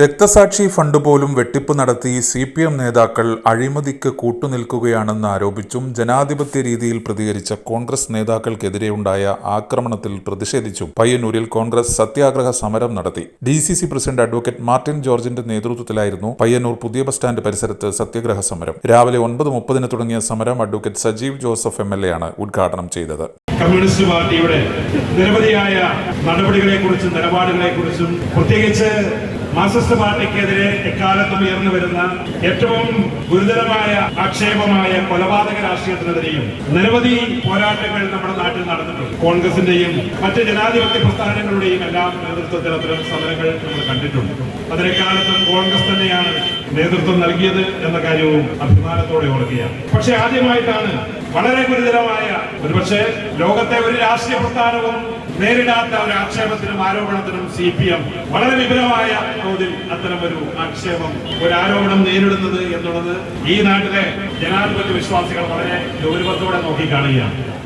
രക്തസാക്ഷി ഫണ്ട് പോലും വെട്ടിപ്പ് നടത്തി സി പി എം നേതാക്കൾ അഴിമതിക്ക് കൂട്ടുനിൽക്കുകയാണെന്ന് ആരോപിച്ചും ജനാധിപത്യ രീതിയിൽ പ്രതികരിച്ച കോൺഗ്രസ് നേതാക്കൾക്കെതിരെയുണ്ടായ ആക്രമണത്തിൽ പ്രതിഷേധിച്ചും. പയ്യന്നൂരിൽ കോൺഗ്രസ് സത്യാഗ്രഹ സമരം നടത്തി. D C C president advocate Martin ജോർജിന്റെ നേതൃത്വത്തിലായിരുന്നു പയ്യന്നൂർ പുതിയ ബസ് സ്റ്റാൻഡ് പരിസരത്ത് സത്യാഗ്രഹ സമരം. രാവിലെ ഒൻപത് മുപ്പതിന് തുടങ്ങിയ സമരം advocate Sajeev Joseph M L A ആണ് ഉദ്ഘാടനം ചെയ്തത്. കമ്മ്യൂണിസ്റ്റ് പാർട്ടിയുടെ നിരവധിയായ നടപടികളെ കുറിച്ചും നിലപാടുകളെ കുറിച്ചും പ്രത്യേകിച്ച് മാർക്സിസ്റ്റ് പാർട്ടിക്കെതിരെ എക്കാലത്തും ഉയർന്നു വരുന്ന ഏറ്റവും ഗുരുതരമായ ആക്ഷേപമായ കൊലപാതക രാഷ്ട്രീയത്തിനെതിരെയും നിരവധി പോരാട്ടങ്ങൾ നമ്മുടെ നാട്ടിൽ നടന്നിട്ടുണ്ട്. കോൺഗ്രസിന്റെയും മറ്റ് ജനാധിപത്യ പ്രസ്ഥാനങ്ങളുടെയും എല്ലാം നേതൃത്വത്തിൽ അത്തരം സമരങ്ങൾ നമ്മൾ കണ്ടിട്ടുണ്ട്. അതിനെക്കാലത്തും കോൺഗ്രസ് തന്നെയാണ് നേതൃത്വം നൽകിയത് എന്ന കാര്യവും അഭിമാനത്തോടെ ഓർക്കുകയാണ്. പക്ഷെ ആദ്യമായിട്ടാണ് വളരെ ഗുരുതരമായ ഒരുപക്ഷെ ലോകത്തെ ഒരു രാഷ്ട്രീയ പ്രസ്ഥാനവും നേരിടാത്ത ഒരു ആക്ഷേപത്തിനും ആരോപണത്തിനും സി പി എം വളരെ വിപുലമായ തോതിൽ അത്തരം ഒരു ആക്ഷേപം ഒരു ആരോപണം നേരിടുന്നത് എന്നുള്ളത് ഈ നാട്ടിലെ ജനാധിപത്യ വിശ്വാസികൾ വളരെ ഗൗരവത്തോടെ നോക്കിക്കാണുകയാണ്.